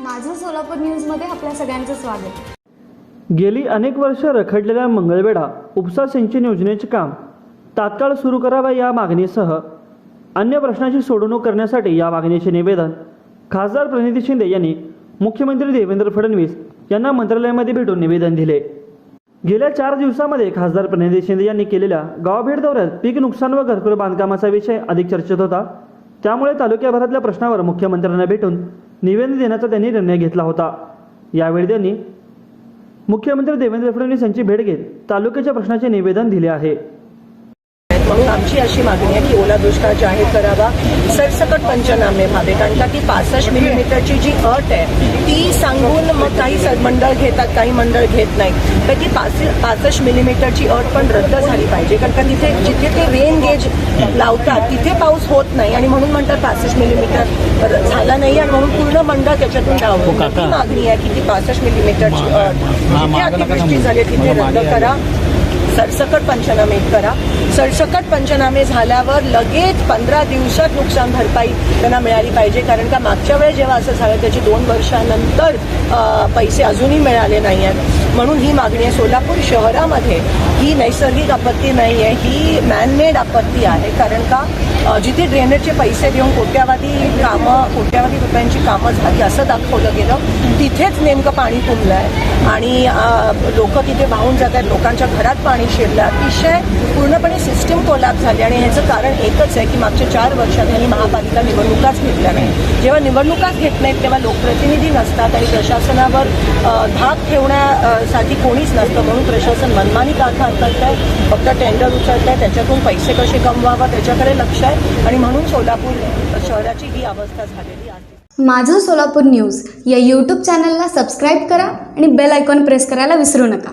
माझं सोलापूर न्यूजमध्ये आपल्या सगळ्यांचं स्वागत. गेली अनेक वर्ष रखडलेल्या मंगळवेढा उपसा सिंचन योजनेचे काम तात्काळ सुरू करावे या मागणीसह अन्य प्रश्नाची सोडवणूक करण्यासाठी या मागणीचे निवेदन खासदार प्रणिती शिंदे यांनी मुख्यमंत्री देवेंद्र फडणवीस यांना मंत्रालयामध्ये भेटून निवेदन दिले. गेल्या चार दिवसामध्ये खासदार प्रणिती शिंदे यांनी केलेल्या गावभेट दौऱ्यात पीक नुकसान व घरकुल बांधकामाचा विषय अधिक चर्चेत होता. त्यामुळे तालुक्याभरातल्या प्रश्नावर मुख्यमंत्र्यांना भेटून निवेदन देण्याचा त्यांनी निर्णय घेतला होता. यावेळी त्यांनी मुख्यमंत्री देवेंद्र फडणवीस यांची भेट घेत तालुक्याच्या प्रश्नाचे निवेदन दिले आहे. म्हणून आमची अशी मागणी आहे की ओला दुष्काळ जाहीर करावा सरसकट पंचनामे व्हावे. कारण का ती पासष्ट मिलीमीटरची जी अट आहे ती सांगून मग काही मंडळ घेतात काही मंडळ घेत नाही तर ती पाच पासष्ट मिलीमीटरची अट पण रद्द झाली पाहिजे. कारण का तिथे जिथे ते रेन गेज लावतात तिथे पाऊस होत नाही. आणि म्हणून म्हणतात पासष्ट मिलीमीटर झाला नाही आणि म्हणून पूर्ण मंडळ त्याच्यातून डावलं ती मागणी आहे की ती पासष्ट मिलीमीटरची अट जिथे अतिवृष्टी झाली तिथे रद्द करा. सरसकट पंचनामे करा. सरसकट पंचनामे झाल्यावर लगेच पंधरा दिवसात नुकसान भरपाई त्यांना मिळाली पाहिजे. कारण का मागच्या वेळेस जेव्हा असं झालं त्याची दोन वर्षानंतर पैसे अजूनही मिळाले नाही आहेत म्हणून ही मागणी आहे सोलापूर शहरामध्ये. ही नैसर्गिक आपत्ती नाही आहे ही मॅनमेड आपत्ती आहे. कारण का जिथे ड्रेनेजचे पैसे देऊन कोट्यावधी कामं कोट्यावधी रुपयांची कामं झाली असं दाखवलं गेलं तिथेच नेमकं पाणी तुंबलं आहे आणि लोक तिथे वाहून जात आहेत लोकांच्या घरात पाणी शिरलं. अतिशय पूर्णपणे सिस्टीम कोलॅप झाली आणि ह्याचं कारण एकच आहे की मागच्या चार वर्षात यांनी महापालिका निवडणुकाच घेतल्या नाही जेव्हा निवडणुकाच घेत नाहीत तेव्हा लोकप्रतिनिधी नसतात आणि प्रशासनावर धाक ठेवण्यासाठी कोणीच नसतं म्हणून प्रशासन मनमानी कारभार करत आहे फक्त टेंडर उचलत आहे त्याच्यातून पैसे कसे कमवावं त्याच्याकडे लक्ष आहे. आणि म्हणून सोलापूर शहराची ही अवस्था झालेली आहे. माझं सोलापूर न्यूज या यूट्यूब चॅनलला सबस्क्राईब करा आणि बेल आयकॉन प्रेस करायला विसरू नका.